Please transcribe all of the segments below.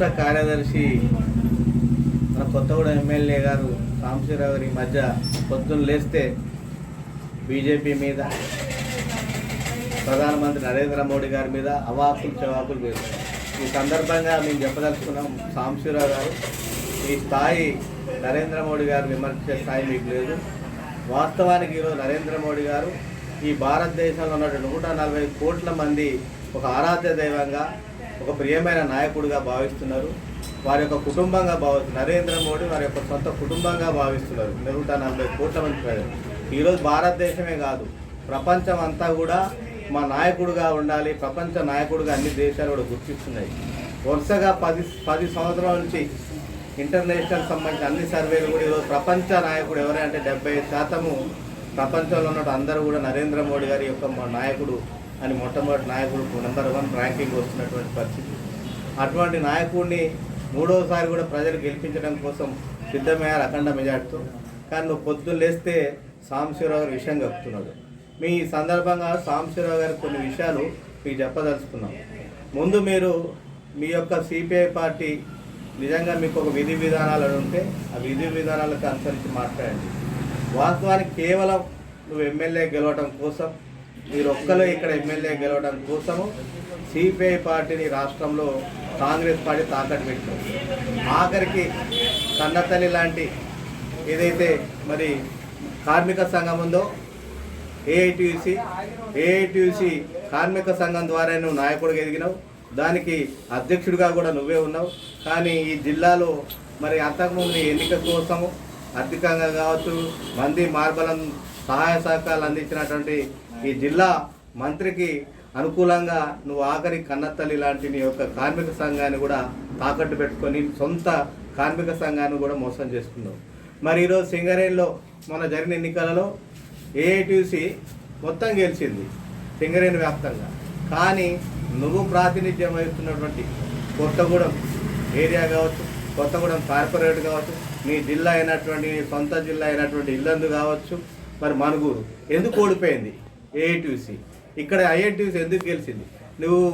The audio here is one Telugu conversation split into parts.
రాష్ట్ర కార్యదర్శి మన కొత్తగూడెం ఎమ్మెల్యే గారు సాంశీరావు గారి మధ్య పొద్దున్న లేస్తే బీజేపీ మీద ప్రధానమంత్రి నరేంద్ర మోడీ గారి మీద అవాకులు చవాకులు వేశారు. ఈ సందర్భంగా మేము చెప్పదలుచుకున్నాం సాంబశివరావు గారు ఈ స్థాయి నరేంద్ర మోడీ గారు విమర్శించే స్థాయి మీకు లేదు. వాస్తవానికి ఈరోజు నరేంద్ర మోడీ గారు ఈ భారతదేశంలో ఉన్నటువంటి నూట నలభై కోట్ల మంది ఒక ఆరాధ్య దైవంగా ఒక ప్రియమైన నాయకుడిగా భావిస్తున్నారు. వారి యొక్క కుటుంబంగా భావిస్తున్నారు నరేంద్ర మోడీ వారి యొక్క సొంత కుటుంబంగా భావిస్తున్నారు. నూట నలభై కోట్ల మంది ప్రజలు. ఈరోజు భారతదేశమే కాదు ప్రపంచం అంతా కూడా మా నాయకుడుగా ఉండాలి ప్రపంచ నాయకుడుగా అన్ని దేశాలు కూడా గుర్తిస్తున్నాయి. వరుసగా పది పది సంవత్సరాల నుంచి ఇంటర్నేషనల్ సంబంధించిన అన్ని సర్వేలు కూడా ఈరోజు ప్రపంచ నాయకుడు ఎవరంటే డెబ్బై శాతము ప్రపంచంలో ఉన్న అందరూ కూడా నరేంద్ర మోడీ గారి యొక్క మా నాయకుడు అని మొట్టమొదటి నాయకుడు నెంబర్ వన్ ర్యాంకింగ్ వస్తున్నటువంటి పరిస్థితి. అటువంటి నాయకుడిని మూడోసారి కూడా ప్రజలు గెలిపించడం కోసం సిద్ధమయ్యారు అఖండ మెజార్టీతో. కానీ నువ్వు పొద్దున్న లేస్తే సాంబశివరావు గారి విషయం కప్పుతున్నాడు మీ సందర్భంగా సాంబశివరావు గారి కొన్ని విషయాలు మీకు చెప్పదలుచుకున్నాం. ముందు మీరు మీ యొక్క సిపిఐ పార్టీ నిజంగా మీకు ఒక విధి విధానాలు ఉంటే ఆ విధి విధానాలకు అనుసరించి మాట్లాడండి. వాస్తవానికి కేవలం నువ్వు ఎమ్మెల్యే గెలవడం కోసం మీరు ఒక్కరు ఇక్కడ ఎమ్మెల్యే గెలవడం కోసము సిపిఐ పార్టీని రాష్ట్రంలో కాంగ్రెస్ పార్టీ తాకట్టు పెట్టారు ఆఖరికి కన్నతల్లి లాంటి ఏదైతే మరి కార్మిక సంఘం ఉందో ఏఐటిసి ఏఐటిసి కార్మిక సంఘం ద్వారా నువ్వు నాయకుడిగా ఎదిగినావు. దానికి అధ్యక్షుడిగా కూడా నువ్వే ఉన్నావు. కానీ ఈ జిల్లాలో మరి అంతకుముందు ఎన్నిక కోసము ఆర్థికంగా కావచ్చు మంది మార్బలం సహాయ సహకారాలు అందించినటువంటి ఈ జిల్లా మంత్రికి అనుకూలంగా నువ్వు ఆఖరి కన్నతల్లి లాంటి నీ యొక్క కార్మిక సంఘాన్ని కూడా తాకట్టు పెట్టుకొని సొంత కార్మిక సంఘాన్ని కూడా మోసం చేసుకున్నావు మరి ఈరోజు సింగరేణిలో మన జరిగిన ఎన్నికలలో ఏఐటీసీ మొత్తం గెలిచింది సింగరేణి వ్యాప్తంగా. కానీ నువ్వు ప్రాతినిధ్యం వహిస్తున్నటువంటి కొత్తగూడెం ఏరియా కావచ్చు కొత్తగూడెం కార్పొరేట్ కావచ్చు నీ జిల్లా అయినటువంటి నీ సొంత జిల్లా అయినటువంటి ఇల్లందు కావచ్చు మరి మనుగూరు. ఎందుకు ఓడిపోయింది? ఏఐటీసీ ఇక్కడ ఐఐటీసీ ఎందుకు గెలిచింది? నువ్వు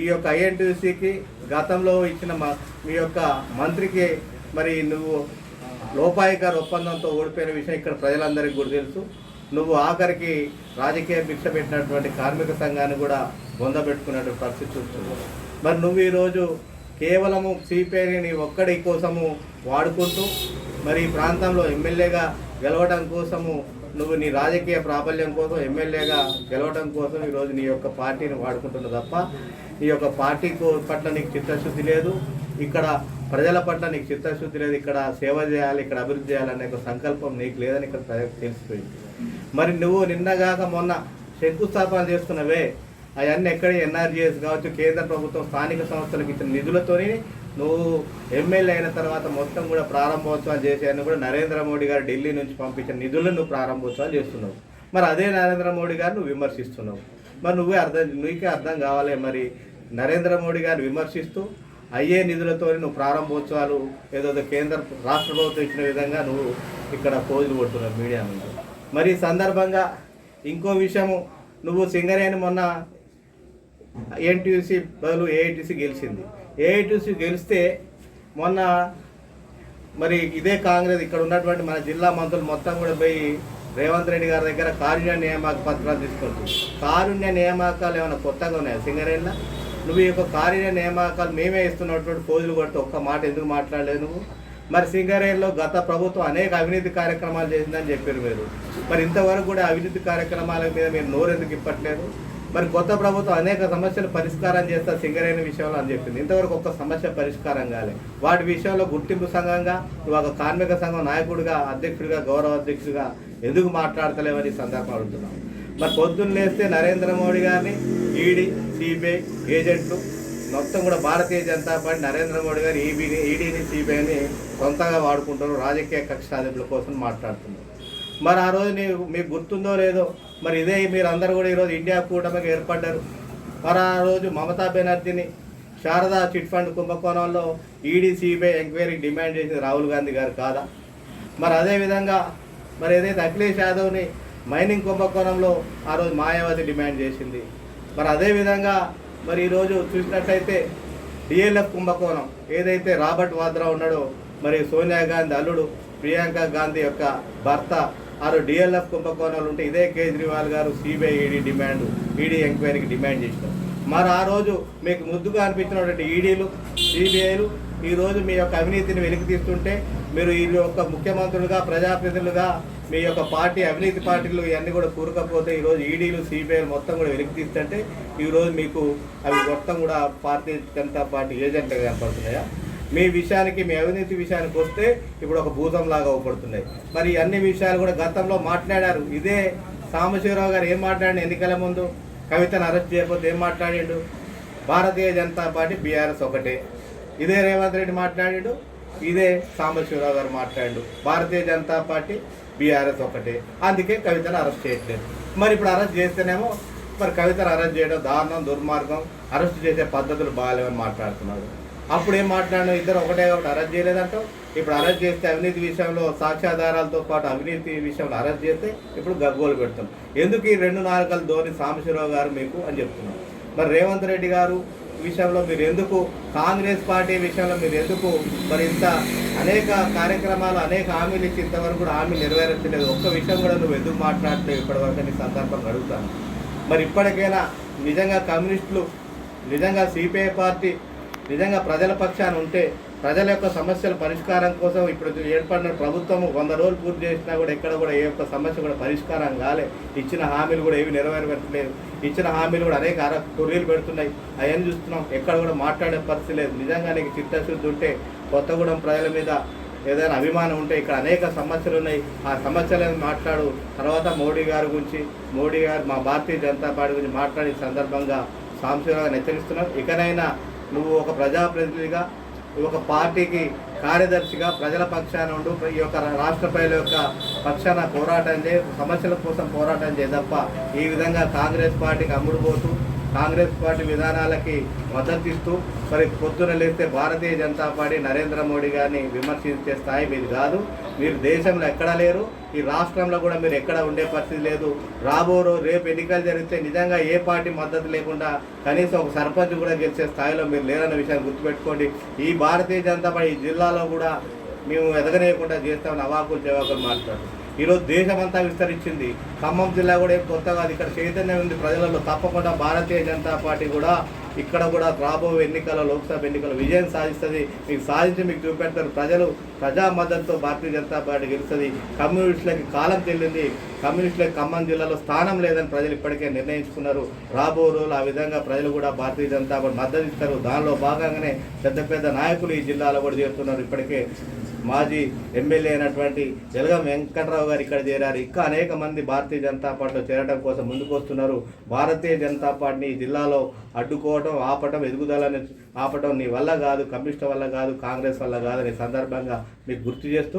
ఈ యొక్క ఐఎన్టీసీకి గతంలో ఇచ్చిన మా మీ యొక్క మంత్రికి మరి నువ్వు లోపాయికార ఒప్పందంతో ఓడిపోయిన విషయం ఇక్కడ ప్రజలందరికీ కూడా తెలుసు. నువ్వు ఆఖరికి రాజకీయ భిక్ష పెట్టినటువంటి కార్మిక సంఘాన్ని కూడా పొందబెట్టుకున్నటువంటి పరిస్థితి చూస్తుంది మరి నువ్వు ఈరోజు కేవలము సిపిఐని ఒక్కడి కోసము వాడుకుంటూ మరి ఈ ప్రాంతంలో ఎమ్మెల్యేగా గెలవడం కోసము నువ్వు నీ రాజకీయ ప్రాబల్యం కోసం ఎమ్మెల్యేగా గెలవడం కోసం ఈరోజు నీ యొక్క పార్టీని వాడుకుంటున్నావు తప్ప ఈ యొక్క పార్టీ కో- పట్ల నీకు చిత్తశుద్ధి లేదు. ఇక్కడ ప్రజల పట్ల నీకు చిత్తశుద్ధి లేదు. ఇక్కడ సేవ చేయాలి ఇక్కడ అభివృద్ధి చేయాలనే ఒక సంకల్పం నీకు లేదని ఇక్కడ ప్రజలకు తెలిసిపోయింది. మరి నువ్వు నిన్నగాక మొన్న శంకుస్థాపన చేసుకున్నవే అవన్నీ ఎక్కడ ఎన్ఆర్జీఎస్ కావచ్చు కేంద్ర ప్రభుత్వం స్థానిక సంస్థలకు ఇచ్చిన నిధులతోనే నువ్వు ఎమ్మెల్యే అయిన తర్వాత మొత్తం కూడా ప్రారంభోత్సవాలు చేసేయని కూడా నరేంద్ర మోడీ గారు ఢిల్లీ నుంచి పంపించిన నిధులను నువ్వు ప్రారంభోత్సవాలు చేస్తున్నావు. మరి అదే నరేంద్ర మోడీ గారు నువ్వు విమర్శిస్తున్నావు. మరి నువ్వే అర్థం నీకే అర్థం కావాలి మరి. నరేంద్ర మోడీ గారిని విమర్శిస్తూ అయ్యే నిధులతో నువ్వు ప్రారంభోత్సవాలు ఏదో కేంద్ర రాష్ట్ర ప్రభుత్వం ఇచ్చిన విధంగా నువ్వు ఇక్కడ పోజులు కొడుతున్నావు మీడియా ముందు. మరి సందర్భంగా ఇంకో విషయము నువ్వు సింగరేణి మొన్న ఎన్టీసీ బదులు ఏఐటీసీ గెలిచింది. ఏఐటీసీ గెలిస్తే మొన్న మరి ఇదే కాంగ్రెస్ ఇక్కడ ఉన్నటువంటి మన జిల్లా మంత్రులు మొత్తం కూడా పోయి రేవంత్ రెడ్డి గారి దగ్గర కారుణ్య నియామక పత్రాలు తీసుకుంటుంది కారుణ్య నియామకాలు ఏమైనా కొత్తగా ఉన్నాయా? సింగరేళ్ళ నువ్వు ఈ యొక్క కారుణ్య నియామకాలు మేమే ఇస్తున్నటువంటి పోజులు కొట్టి ఒక్క మాట ఎందుకు మాట్లాడలేదు నువ్వు? మరి సింగరేణిలో గత ప్రభుత్వం అనేక అవినీతి కార్యక్రమాలు చేసిందని చెప్పారు మీరు. మరి ఇంతవరకు కూడా అవినీతి కార్యక్రమాల మీద మీరు నోరెందుకు ఇప్పట్లేదు? మరి కొత్త ప్రభుత్వం అనేక సమస్యలు పరిష్కారం చేస్తా సింగరేణి విషయంలో అని చెప్పింది. ఇంతవరకు ఒక్క సమస్య పరిష్కారం కాలే. వాటి విషయంలో గుర్తింపు సంఘంగా ఒక కార్మిక సంఘం నాయకుడిగా అధ్యక్షుడిగా గౌరవ అధ్యక్షుడిగా ఎందుకు మాట్లాడతలేవని సందర్భం అడుగుతున్నాం. మరి పొద్దున్న లేస్తే నరేంద్ర మోడీ గారిని ఈడీ సిబిఐ ఏజెంట్లు మొత్తం కూడా భారతీయ జనతా పార్టీ నరేంద్ర మోడీ గారు ఈబీని ఈడీని సిబిఐని సొంతంగా వాడుకుంటారు రాజకీయ కక్ష సాధింపుల కోసం మాట్లాడుతున్నారు. మరి ఆ రోజు నీకు మీకు గుర్తుందో లేదో మరి ఇదే మీరు అందరూ కూడా ఈరోజు ఇండియా కూటమికి ఏర్పడ్డారు. మరి ఆ రోజు మమతా బెనర్జీని శారదా చిట్ ఫండ్ కుంభకోణంలో ఈడీ సిబిఐ ఎంక్వైరీ డిమాండ్ చేసింది రాహుల్ గాంధీ గారు కాదా? మరి అదేవిధంగా మరి ఏదైతే అఖిలేష్ యాదవ్ని మైనింగ్ కుంభకోణంలో ఆ రోజు మాయావతి డిమాండ్ చేసింది. మరి అదేవిధంగా మరి ఈరోజు చూసినట్లయితే డిఎల్ఎఫ్ కుంభకోణం ఏదైతే రాబర్ట్ వాద్రా ఉన్నాడో మరి సోనియా గాంధీ అల్లుడు ప్రియాంక గాంధీ యొక్క భర్త ఆరు డిఎల్ఎఫ్ కుంభకోణాలు ఉంటే ఇదే కేజ్రీవాల్ గారు సిబిఐ ఈడీ డిమాండ్ ఈడీ ఎంక్వైరీకి డిమాండ్ చేసినారు. మరి ఆ రోజు మీకు ముద్దుగా అనిపించినటువంటి ఈడీలు సిబిఐలు ఈరోజు మీ యొక్క అవినీతిని వెలికి తీస్తుంటే మీరు ఈ యొక్క ముఖ్యమంత్రులుగా ప్రజాప్రతినిధులుగా మీ యొక్క పార్టీ అవినీతి పార్టీలు ఇవన్నీ కూడా కూరకపోతే ఈరోజు ఈడీలు సిబిఐలు మొత్తం కూడా వెలికి తీస్తుంటే ఈరోజు మీకు అవి మొత్తం కూడా భారతీయ జనతా పార్టీ ఏజెంట్గా కనపడుతున్నాయా? మీ విషయానికి మీ అవినీతి విషయానికి వస్తే ఇప్పుడు ఒక భూతం లాగా అవపడుతున్నాయి. మరి అన్ని విషయాలు కూడా గతంలో మాట్లాడారు. ఇదే సాంబశివరావు గారు ఏం మాట్లాడిన ఎన్నికల ముందు? కవితను అరెస్ట్ చేయకపోతే ఏం మాట్లాడిండు? భారతీయ జనతా పార్టీ బీఆర్ఎస్ ఒకటే. ఇదే రేవంత్ రెడ్డి మాట్లాడాడు. ఇదే సాంబశివరావు గారు మాట్లాడు భారతీయ జనతా పార్టీ బీఆర్ఎస్ ఒకటే. అందుకే కవితను అరెస్ట్ చేయట్లేదు. మరి ఇప్పుడు అరెస్ట్ చేస్తేనేమో మరి కవితను అరెస్ట్ చేయడం దారుణం దుర్మార్గం. అరెస్ట్ చేసే పద్ధతులు బాగాలేవని మాట్లాడుతున్నారు. అప్పుడు ఏం మాట్లాడినా ఇద్దరు ఒకటే ఒకటి అరెస్ట్ చేయలేదంటావు. ఇప్పుడు అరెస్ట్ చేస్తే అవినీతి విషయంలో సాక్ష్యాధారాలతో పాటు అవినీతి విషయంలో అరెస్ట్ చేస్తే ఇప్పుడు గగ్గోలు పెడతాం. ఎందుకు ఈ రెండు నాలుకలు ధోని సాంబశివరావు గారు మీకు అని చెప్తున్నాం. మరి రేవంత్ రెడ్డి గారు విషయంలో మీరు ఎందుకు కాంగ్రెస్ పార్టీ విషయంలో మీరు ఎందుకు మరి ఇంత అనేక కార్యక్రమాలు అనేక హామీలు ఇచ్చి ఇంతవరకు కూడా హామీ నెరవేర్చలేదు? ఒక్క విషయం కూడా నువ్వు ఎందుకు మాట్లాడలేవు ఇప్పటివరకు నీ సందర్భం అడుగుతాను. మరి ఇప్పటికైనా నిజంగా కమ్యూనిస్టులు నిజంగా సిపిఐ పార్టీ నిజంగా ప్రజల పక్షాన ఉంటే ప్రజల యొక్క సమస్యల పరిష్కారం కోసం ఇప్పుడు ఏర్పడిన ప్రభుత్వం వంద రోజులు పూర్తి చేసినా కూడా ఎక్కడ కూడా ఏ యొక్క సమస్య కూడా పరిష్కారం కాలే. ఇచ్చిన హామీలు కూడా ఏవి నెరవేరబెట్టలేదు ఇచ్చిన హామీలు కూడా అనేక అర కొర్రీలు పెడుతున్నాయి. అవన్నీ చూస్తున్నాం. ఎక్కడ కూడా మాట్లాడే పరిస్థితి లేదు. నిజంగా నీకు చిత్తశుద్ధి ఉంటే కొత్తగూడెం ప్రజల మీద ఏదైనా అభిమానం ఉంటే ఇక్కడ అనేక సమస్యలు ఉన్నాయి. ఆ సమస్యలను మాట్లాడు. తర్వాత మోడీ గారి గురించి మోడీ గారు మా భారతీయ జనతా పార్టీ గురించి మాట్లాడే సందర్భంగా సాంశీవంగా హెచ్చరిస్తున్నాం ఇకనైనా నువ్వు ఒక ప్రజాప్రతినిధిగా ఒక పార్టీకి కార్యదర్శిగా ప్రజల పక్షాన ఉండు ఈ యొక్క రాష్ట్ర ప్రజల యొక్క పక్షాన పోరాటం చేయ సమస్యల కోసం పోరాటం చేయి తప్ప ఈ విధంగా కాంగ్రెస్ పార్టీకి అమ్ముడుపోతూ కాంగ్రెస్ పార్టీ విధానాలకి మద్దతు ఇస్తూ మరి పొద్దున లేస్తే భారతీయ జనతా పార్టీ నరేంద్ర మోడీ గారిని విమర్శించే స్థాయి మీది కాదు. మీరు దేశంలో ఎక్కడా లేరు. ఈ రాష్ట్రంలో కూడా మీరు ఎక్కడ ఉండే పరిస్థితి లేదు. రాబోరో రేపు ఎన్నికలు జరిగితే నిజంగా ఏ పార్టీ మద్దతు లేకుండా కనీసం ఒక సర్పంచ్ కూడా గెలిచే స్థాయిలో మీరు లేరన్న విషయాన్ని గుర్తుపెట్టుకోండి. ఈ భారతీయ జనతా పార్టీ ఈ జిల్లాలో కూడా మేము ఎదగనేయకుండా చేస్తామని అవాకులు చెవాకులు మాట్లాడు ఈరోజు దేశమంతా విస్తరించింది. ఖమ్మం జిల్లా కూడా ఏం కొత్త కాదు ఇక్కడ చైతన్యం ఉంది. ప్రజలలో తప్పకుండా భారతీయ జనతా పార్టీ కూడా ఇక్కడ కూడా రాబో ఎన్నికల లోక్సభ ఎన్నికల విజయం సాధిస్తుంది. మీకు సాధించి మీకు చూపెడతారు ప్రజలు. ప్రజా మద్దతుతో భారతీయ జనతా పార్టీ గెలుస్తుంది. కమ్యూనిస్టులకి కాలం చెల్లింది కమ్యూనిస్టులకు ఖమ్మం జిల్లాలో స్థానం లేదని ప్రజలు ఇప్పటికే నిర్ణయించుకున్నారు. రాబో రోజులు ఆ విధంగా ప్రజలు కూడా భారతీయ జనతా పార్టీ మద్దతు ఇస్తారు. దానిలో భాగంగానే పెద్ద పెద్ద నాయకులు ఈ జిల్లాలో కూడా చేరుతున్నారు ఇప్పటికే. మాజీ ఎమ్మెల్యే అయినటువంటి జలగం వెంకట్రావు గారు ఇక్కడ చేరారు. ఇంకా అనేక మంది భారతీయ జనతా పార్టీలో చేరడం కోసం ముందుకు వస్తున్నారు. భారతీయ జనతా పార్టీని జిల్లాలో అడ్డుకోవటం ఆపటం ఎదుగుదలని ఆపటం నీ వల్ల కాదు కమ్యూనిస్ట్ వల్ల కాదు కాంగ్రెస్ వల్ల కాదు అనే సందర్భంగా మీకు గుర్తు చేస్తూ